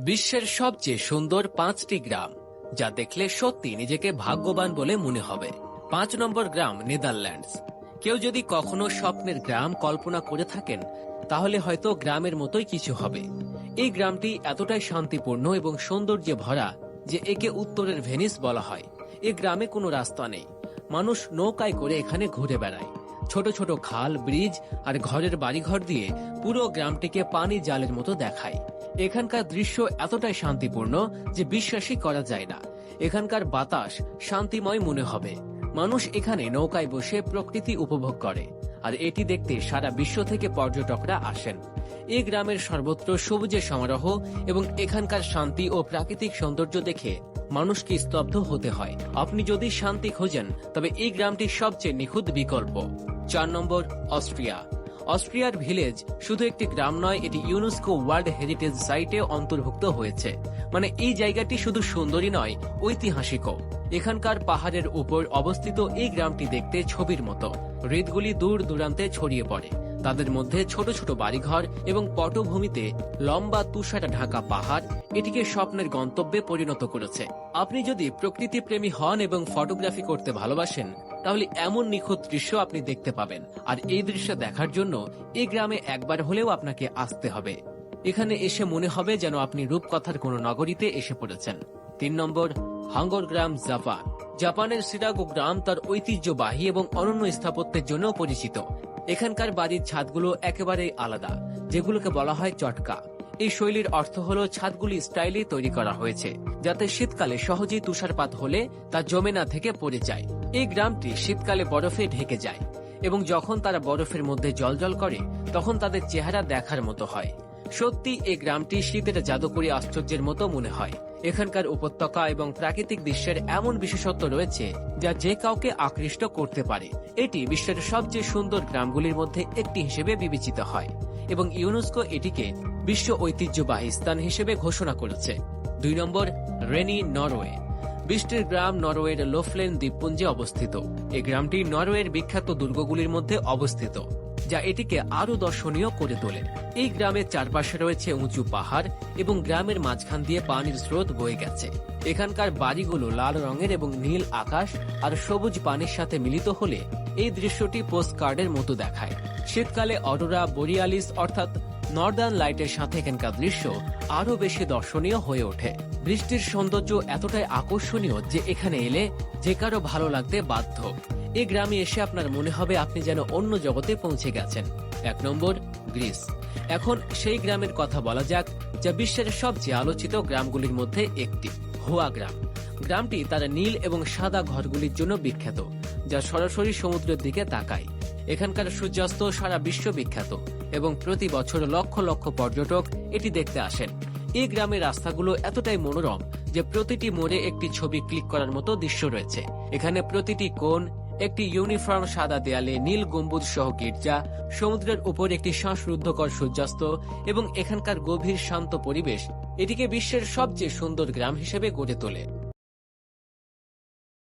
বিশ্বের সবচেয়ে সুন্দর পাঁচটি গ্রাম, যা দেখলে সত্যি নিজেকে ভাগ্যবান বলে মনে হবে। পাঁচ নম্বর গ্রাম, নেদারল্যান্ডস। কেউ যদি কখনো স্বপ্নের গ্রাম কল্পনা করে থাকেন, তাহলে হয়তো গ্রামের মতোই কিছু হবে। এই গ্রামটি এতটাই শান্তিপূর্ণ এবং সৌন্দর্যে ভরা যে একে উত্তরের ভেনিস বলা হয়। এই গ্রামে কোনো রাস্তা নেই। মানুষ নৌকায় করে এখানে ঘুরে বেড়ায়। ছোট ছোট খাল, ব্রিজ আর ঘরের বাড়িঘর দিয়ে পুরো গ্রামটিকে পানি জালের মতো দেখায়। এখানকার দৃশ্য এতটাই শান্তিপূর্ণ যে বিশ্বাসই করা যায় না। এখানকার বাতাস শান্তিময় মনে হবে। মানুষ এখানে নৌকায় বসে প্রকৃতি উপভোগ করে, আর এটি দেখতে সারা বিশ্ব থেকে পর্যটকরা আসেন। এই গ্রামের সর্বত্র সবুজের সমারোহ এবং এখানকার শান্তি ও প্রাকৃতিক সৌন্দর্য দেখে মানুষকে স্তব্ধ হতে হয়। আপনি যদি শান্তি খোঁজেন, তবে এই গ্রামটি সবচেয়ে নিখুঁত বিকল্প। চার নম্বর অস্ট্রিয়া। অস্ট্রিয়ার ভিলেজ শুধু একটি গ্রাম নয়, এটি ইউনেস্কো ওয়ার্ল্ড হেরিটেজ সাইটে অন্তর্ভুক্ত হয়েছে। মানে এই জায়গাটি শুধু সুন্দরী নয়, ঐতিহাসিকও। এখানকার পাহাড়ের উপর অবস্থিত এই গ্রামটি দেখতে ছবির মতো। হৃদগুলি দূর দূরান্তে ছড়িয়ে পড়ে। তাদের মধ্যে ছোট ছোট বাড়িঘর এবং পটভূমিতে লম্বা তুষার ঢাকা পাহাড় এটিকে স্বপ্নের গন্তব্যে পরিণত করেছে। আপনি যদি প্রকৃতি প্রেমী হন এবং ফটোগ্রাফি করতে ভালোবাসেন, তাহলে এমন নিখুঁত দৃশ্য আপনি দেখতে পাবেন। আর এই দৃশ্য দেখার জন্য এই গ্রামে একবার হলেও আপনাকে আসতে হবে। এখানে এসে মনে হবে যেন আপনি রূপকথার কোনো নগরীতে এসে পড়েছেন। তিন নম্বর, হাঙ্গর গ্রাম, জাপান। জাপানের সিরাগো গ্রাম তার ঐতিহ্যবাহী এবং অনন্য স্থাপত্যের জন্য পরিচিত। এখানকার বাড়ির ছাদগুলো একেবারেই আলাদা, যেগুলোকে বলা হয় চটকা। এই শৈলীর অর্থ হলো ছাদগুলি স্টাইলে তৈরি করা হয়েছে, যাতে শীতকালে সহজেই তুষারপাত হলে তা জমে না থেকে পড়ে যায়। এই গ্রামটি শীতকালে বরফে ঢেকে যায় এবং যখন তারা বরফের মধ্যে জলজল করে, তখন তাদের চেহারা দেখার মতো হয়। সত্যি এই গ্রামটি শীতের জাদুকরী আশ্চর্যের মতো মনে হয়। এখানকার উপত্যকা এবং প্রাকৃতিক দৃশ্যের এমন বিশেষত্ব রয়েছে যা যে কাউকে আকৃষ্ট করতে পারে। এটি বিশ্বের সবচেয়ে সুন্দর গ্রামগুলির মধ্যে একটি হিসেবে বিবেচিত হয় এবং ইউনেস্কো এটিকে বিশ্ব ঐতিহ্যবাহী স্থান হিসেবে ঘোষণা করেছে। দুই নম্বর, রেনি নরওয়ে। বৃষ্টির গ্রাম নরওয়ের লোফলেন দ্বীপপুঞ্জে অবস্থিত। এই গ্রামটি নরওয়ের বিখ্যাত দুর্গগুলির মধ্যে অবস্থিত। যা এটিকে আরও দর্শনীয় করে তোলে। এই গ্রামের চারপাশে রয়েছে উঁচু পাহাড় এবং গ্রামের মাঝখান দিয়ে পানির স্রোত বয়ে গেছে। এখানকার বাড়িগুলো লাল রঙের এবং নীল আকাশ আর সবুজ পানির সাথে মিলিত হলে এই দৃশ্যটি পোস্ট কার্ডের মতো দেখায়। শীতকালে অরোরা, বোরিয়ালিস অর্থাৎ নর্দার্ন লাইটের সাথে এখানকার দৃশ্য আরও বেশি দর্শনীয় হয়ে ওঠে। বৃষ্টির সৌন্দর্য এতটাই আকর্ষণীয় যে এখানে এলে যে কারও ভালো লাগতে বাধ্য। এই গ্রামে এসে আপনার মনে হবে আপনি যেন অন্য জগতে পৌঁছে গেছেন। এক নম্বর, গ্রিস। এখন সেই গ্রামের কথা বলা যাক, যা বিশ্বের সবচেয়ে আলোচিত গ্রামগুলির মধ্যে একটি, হোয়া গ্রাম। গ্রামটি তার নীল এবং সাদা ঘরগুলির জন্য বিখ্যাত, যা সরাসরি সমুদ্রের দিকে তাকায়। এখানকার সূর্যাস্ত সারা বিশ্ব বিখ্যাত, এবং প্রতি বছর লক্ষ লক্ষ পর্যটক এটি দেখতে আসেন। এই গ্রামের রাস্তাগুলো এতটাই মনোরম যে প্রতিটি মোড়ে একটি ছবি ক্লিক করার মতো দৃশ্য রয়েছে। এখানে প্রতিটি কোণ একটি ইউনিফর্ম সাদা দেয়ালে নীল গম্বুজ সহ গির্জা, সমুদ্রের উপর একটি শ্বাসরুদ্ধকর সূর্যাস্ত এবং এখানকার গভীর শান্ত পরিবেশ এটিকে বিশ্বের সবচেয়ে সুন্দর গ্রাম হিসেবে গড়ে তোলে।